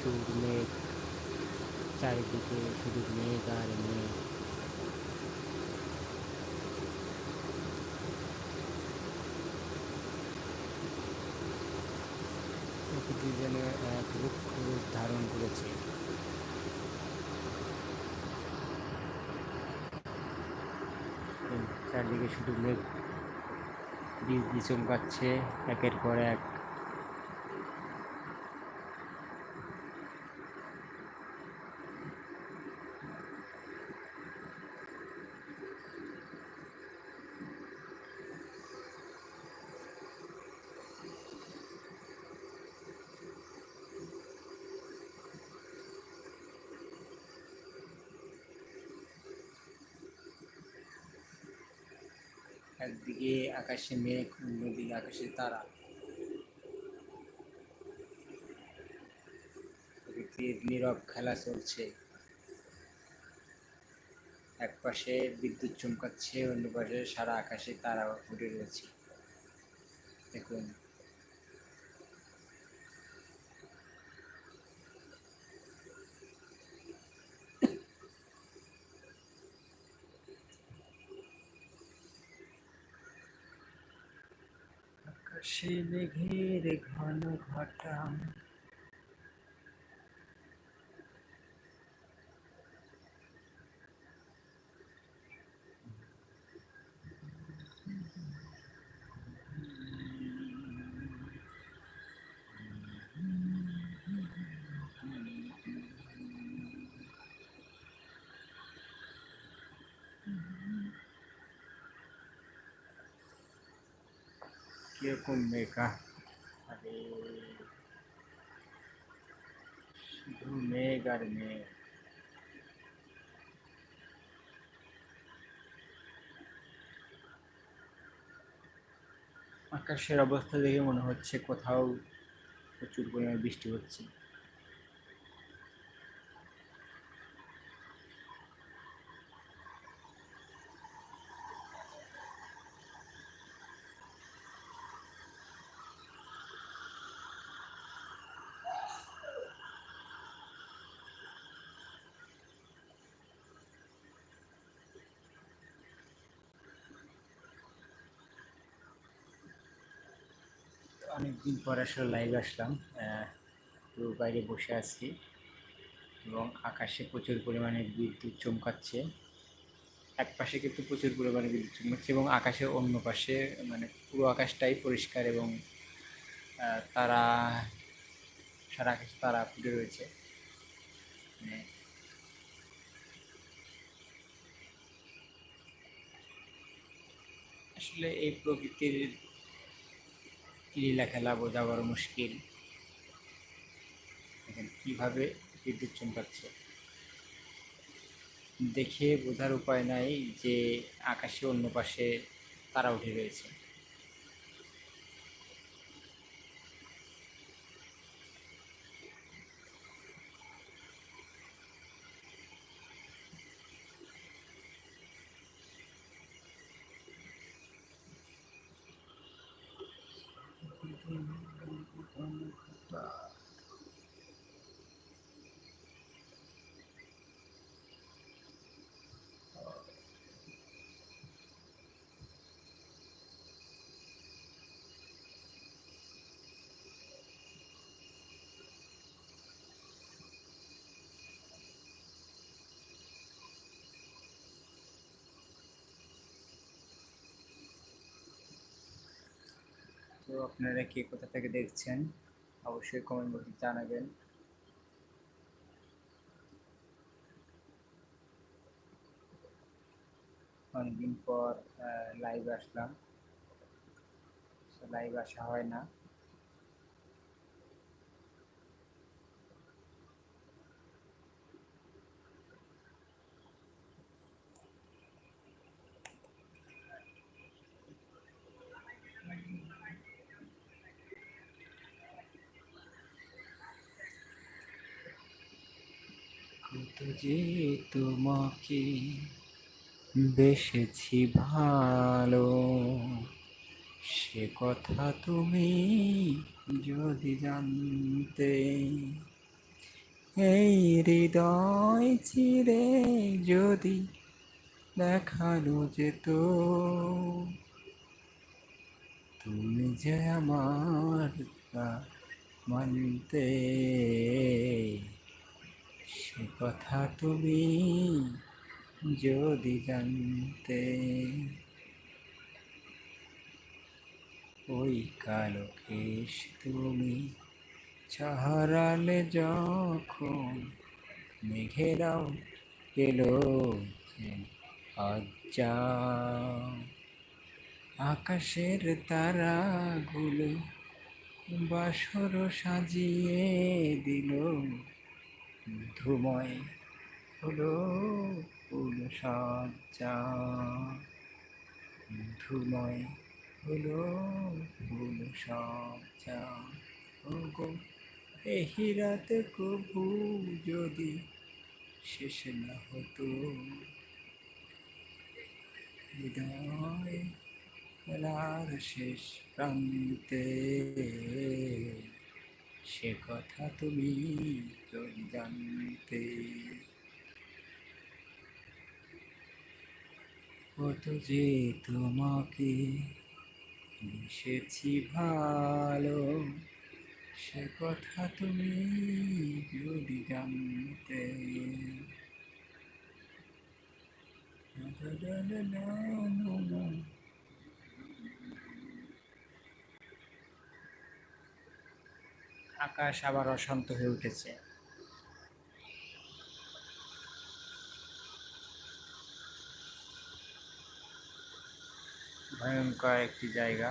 প্রচুর মেঘ, চারিদিকে শুধু মেঘ আর মেঘ। প্রকৃতি যেন এক রুক্ষ রূপ ধারণ করেছে। চারদিকে শুধু মেঘ। বীজ চমকাচ্ছে একের পর এক একদিকে আকাশে মেঘ অন্যদিকে আকাশে তারা। প্রকৃতির নীরব খেলা চলছে। এক পাশে বিদ্যুৎ চমকাচ্ছে অন্য পাশে সারা আকাশে তারা উঠে রয়েছে। দেখুন ने घन घटा Mm-hmm. কীরকম মেঘা আরে, শুধু মেঘ আর মেঘ। আকাশের অবস্থা দেখে মনে হচ্ছে কোথাও প্রচুর পরিমাণে বৃষ্টি হচ্ছে। অনেকদিন পর আসলে লাইভ আসলাম তো বাইরে বসে আছি এবং আকাশে প্রচুর পরিমাণে বিদ্যুৎ চমকাচ্ছে। এক পাশে কিন্তু প্রচুর পরিমাণে বিদ্যুৎ চমকাচ্ছে এবং আকাশের অন্য পাশে মানে পুরো আকাশটাই পরিষ্কার এবং তারা, সারা আকাশে তারা ফুটে রয়েছে। মানে আসলে এই প্রকৃতির লীলা খেলা বোঝা বড় মুশকিল। কীভাবে বিদ্যুৎ চমকাচ্ছে। দেখে বোঝার উপায় নাই যে আকাশে অন্য পাশে তারা উঠে রয়েছে। Nah. তো আপনারা কে কোথা থেকে দেখছেন, অবশ্যই কমেন্ট বক্সে জানাবেন। অনেকদিন পর লাইভ আসলাম। লাইভ আসা হয় না। যে তোমাকে বেসেছি ভালো, সে কথা তুমি যদি জানতে, এই হৃদয় চিরে যদি দেখানো যেত তুমি যে আমার মানতে সে কথা তুমি যদি জানতে। ওই কালো কেশ তুমি চাহারালে যখন মেঘেরাও এলো আজ যাও আকাশের তারাগুলো বাসর সাজিয়ে দিল ধুময় হলো ফুল সজ্জা। ধুময় হলো ফুল সজ্জা। গো এই রাতে কবু যদি শেষ না হতো। হৃদয় শেষ প্রান্তে সে কথা তুমি যদি জানতে। কত যে তোমাকে মিশেছি ভালো, সে কথা তুমি যদি জানতে। না না না না না আকাশ আবার অশান্ত হয়ে উঠেছে। ভয়ঙ্কর একটি জায়গা।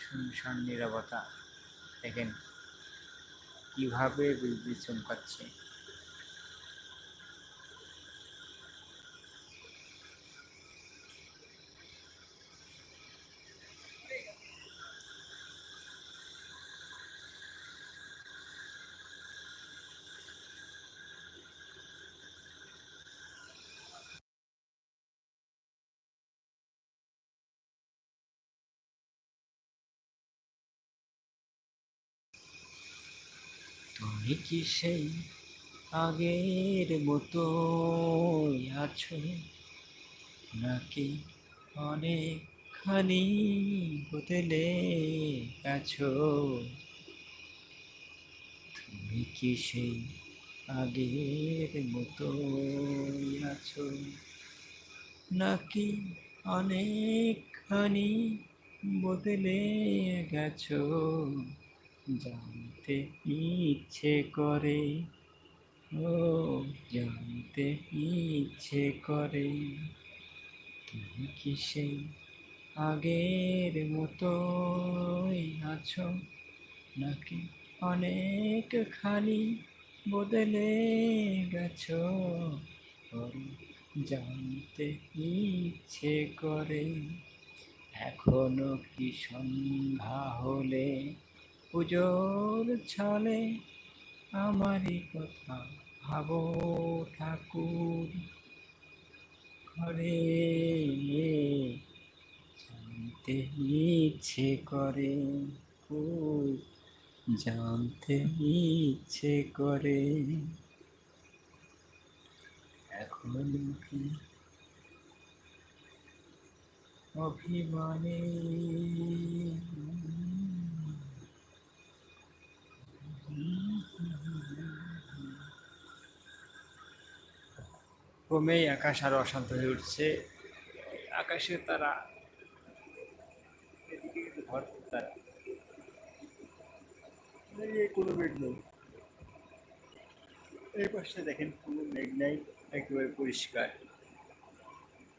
শুনশান নিরবতা। দেখেন কীভাবে বিদ্যুৎ চমকাচ্ছে। তুমি কি সেই আগের মতো আছো? নাকি অনেকখানি বদলে গেছো? তুমি কি সেই আগের মতো আছো? নাকি অনেকখানি বদলে গেছো? জানতে ইচ্ছে করে, ও জানতে ইচ্ছে করে, তুমি কি সেই আগের মতোই আছো? নাকি অনেকখানি বদলে গেছো? জানতে ইচ্ছে করে, এখনও কি সন্ধ্যা হলে পুজোর ছলে আমারই কথা ভাবো ঠাকুর। ঘরে জানতে ইচ্ছে করে জানতে ইচ্ছে করে। এখন অভিমানে? ক্রমেই আকাশ আরও অশান্ত হয়ে উঠছে। আকাশে তারা ভরপুর তারা। কোনো মেঘ নেই। এই পাশে দেখেন কোনো মেঘ নাই, একেবারে পরিষ্কার।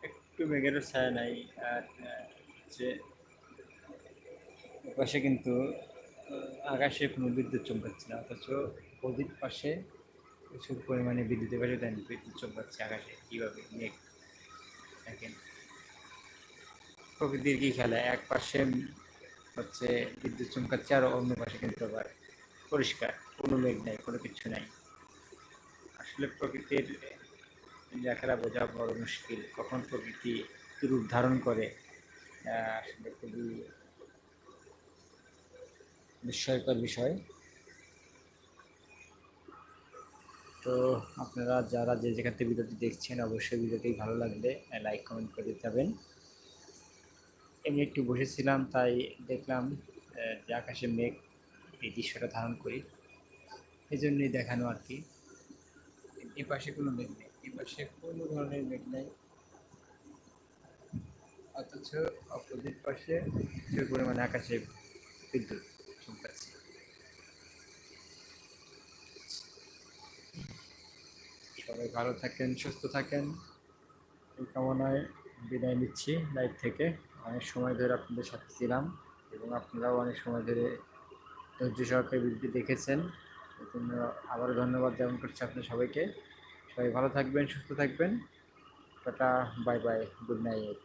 একটু মেঘেরও ছায়া নাই, আর হচ্ছে পাশে কিন্তু আকাশে কোনো বিদ্যুৎ চমকাচ্ছে না, অথচ অধিক পাশে প্রচুর পরিমাণে বিদ্যুৎ এবারে দেন, বিদ্যুৎ চমকাচ্ছে আকাশে কীভাবে মেঘ দেখেন। প্রকৃতির কি খেলা? এক পাশে হচ্ছে বিদ্যুৎ চমকাচ্ছে আর অন্য পাশে কিন্তু আবার পরিষ্কার, কোনো মেঘ নাই, কোনো কিছু নাই। আসলে প্রকৃতির লেখারা বোঝা বড় মুশকিল। কখন প্রকৃতি রূপ ধারণ করে আসলে খুবই বিস্ময়কর বিষয়। তো আপনারা যারা যে যেখান থেকে ভিডিওটি দেখছেন, অবশ্যই ভিডিওটি ভালো লাগলে লাইক, কমেন্ট করে যাবেন এমনি একটু বসেছিলাম, তাই দেখলাম যে আকাশে মেঘ, এই দৃশ্যটা ধারণ করি। এই জন্যই দেখানো আর কি। এ পাশে কোনো মেঘ নেই, এ পাশে কোনো ধরনের মেঘ নেই। অথচ অপোজিট পাশে প্রচুর পরিমাণে আকাশে বিদ্যুৎ চমকাচ্ছে। সবাই ভালো থাকেন, সুস্থ থাকেন। এই কামনায় বিদায় নিচ্ছি লাইভ থেকে। অনেক সময় ধরে আপনাদের সাথে ছিলাম এবং আপনারাও অনেক সময় ধরে ধৈর্য সহকারে ভিডিওটি দেখেছেন। জন্য আবারও ধন্যবাদ জ্ঞাপন করছি আপনার সবাইকে। সবাই ভালো থাকবেন, সুস্থ থাকবেন। Tata, bye bye, good night.